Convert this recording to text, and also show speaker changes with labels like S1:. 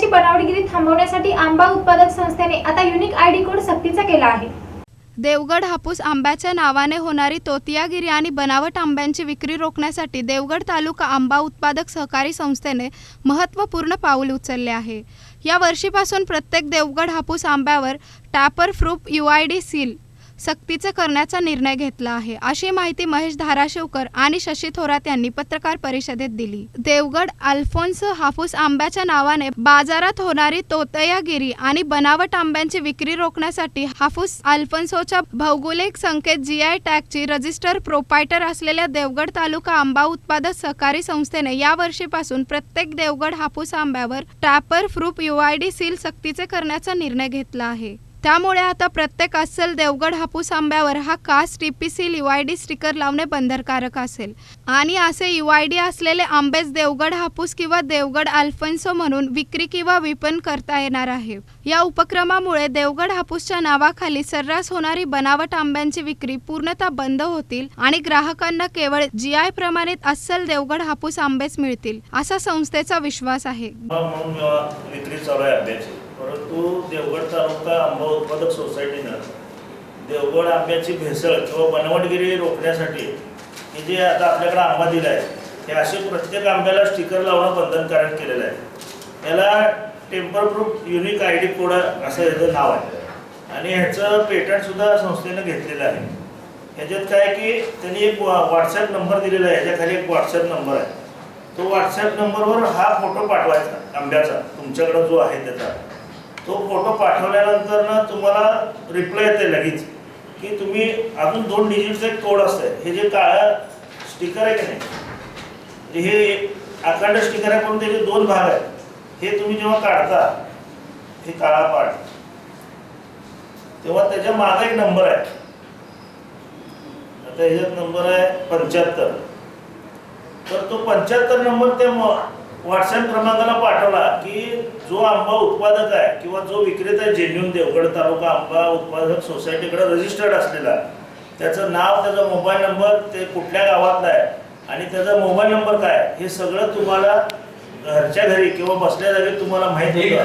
S1: आंब्याची बनावटगिरी थांबवण्यासाठी आंबा उत्पादक संस्थेने आता युनिक आय डी कोड सक्तीचा केला आहे.
S2: देवगड हापूस आंब्याच्या नावाने होणारी तोतियागिरी आणि बनावट आंब्यांची विक्री रोखण्यासाठी देवगड तालुका आंबा उत्पादक सहकारी संस्थेने महत्त्वपूर्ण पाऊल उचलले आहे. या वर्षीपासून प्रत्येक देवगड हापूस आंब्यावर tamper proof U I D seal सक्तीचं करण्याचा निर्णय घेतला आहे. अशी माहिती महेश धाराशिवकर आणि शशी थोरात यांनी पत्रकार परिषदेत दिली. देवगड अल्फोन्स हापूस आंब्याच्या नावाने बाजारात होणारी तोतयागिरी आणि बनावट आंब्यांची विक्री रोखण्यासाठी हापूस अल्फोन्सोच्या भौगोलिक संकेत जी आय टॅगची रजिस्टर प्रोपायटर असलेल्या देवगड तालुका आंबा उत्पादक सहकारी संस्थेने या वर्षीपासून प्रत्येक देवगड हापूस आंब्यावर tamper proof U I D seal सक्तीचे करण्याचा निर्णय घेतला आहे. त्यामुळे आता प्रत्येक अस्सल देवगड हापूस आंब्यावर हा कास पी यू आय डी स्टिकर लावणे बंधनकारक असेल. आणि असे यू आय डी असलेले आंबेच देवगड हापूस किंवा देवगड अल्फन्सो म्हणून विक्री किंवा विपणन करता येणार आहे. या उपक्रमामुळे देवगड हापूसच्या नावाखाली सर्रास होणारी बनावट आंब्यांची विक्री पूर्णतः बंद होतील आणि ग्राहकांना केवळ जी आय प्रमाणित अस्सल देवगड हापूस आंबेच मिळतील असा संस्थेचा विश्वास आहे.
S3: परंतु देवगड तालुका आंबा उत्पादक सोसायटीनं देवगड आंब्याची भेसळ किंवा बनवटगिरी रोखण्यासाठी हे जे आता आपल्याकडे आंबा दिला आहे हे असे प्रत्येक आंब्याला स्टिकर लावणं बंधनकारक केलेलं आहे. याला tamper proof unique I D code असं ह्याचं नाव आहे. आणि ह्याचं पेटंटसुद्धा संस्थेनं घेतलेलं आहे. ह्याच्यात काय आहे की त्यांनी एक व्हॉट्सॲप नंबर दिलेला आहे. ह्याच्याखाली एक व्हॉट्सॲप नंबर आहे. तो व्हॉट्सॲप नंबरवर हा फोटो पाठवायचा आंब्याचा. तुमच्याकडं जो आहे त्याचा. तो फोटो पाठवल्यानंतर ना तुम्हाला रिप्लाय येते लगेच. की तुम्ही अजून दोन डिजिटचं एक कोड असतं हे जे काळं स्टिकर आहे की नाही? म्हणजे हे अखंड स्टिकर आहे पण त्याचे दोन भाग आहेत. हे तुम्ही जेव्हा काढता हे काळा पाठ तेव्हा त्याच्यामागे एक नंबर आहे. आता ह्याच्यात नंबर आहे पंच्याहत्तर. तर तो पंच्याहत्तर नंबर त्या व्हॉट्सअप क्रमांकाला पाठवला की जो आंबा उत्पादक आहे किंवा जो विक्रेता आहे जेन्युन देवगड तालुका आंबा उत्पादक सोसायटीकडे रजिस्टर्ड असलेला त्याचं नाव त्याचा मोबाईल नंबर ते कुठल्या गावातला आहे आणि त्याचा मोबाईल नंबर काय हे सगळं तुम्हाला घरच्या घरी किंवा बसल्या जागी तुम्हाला माहिती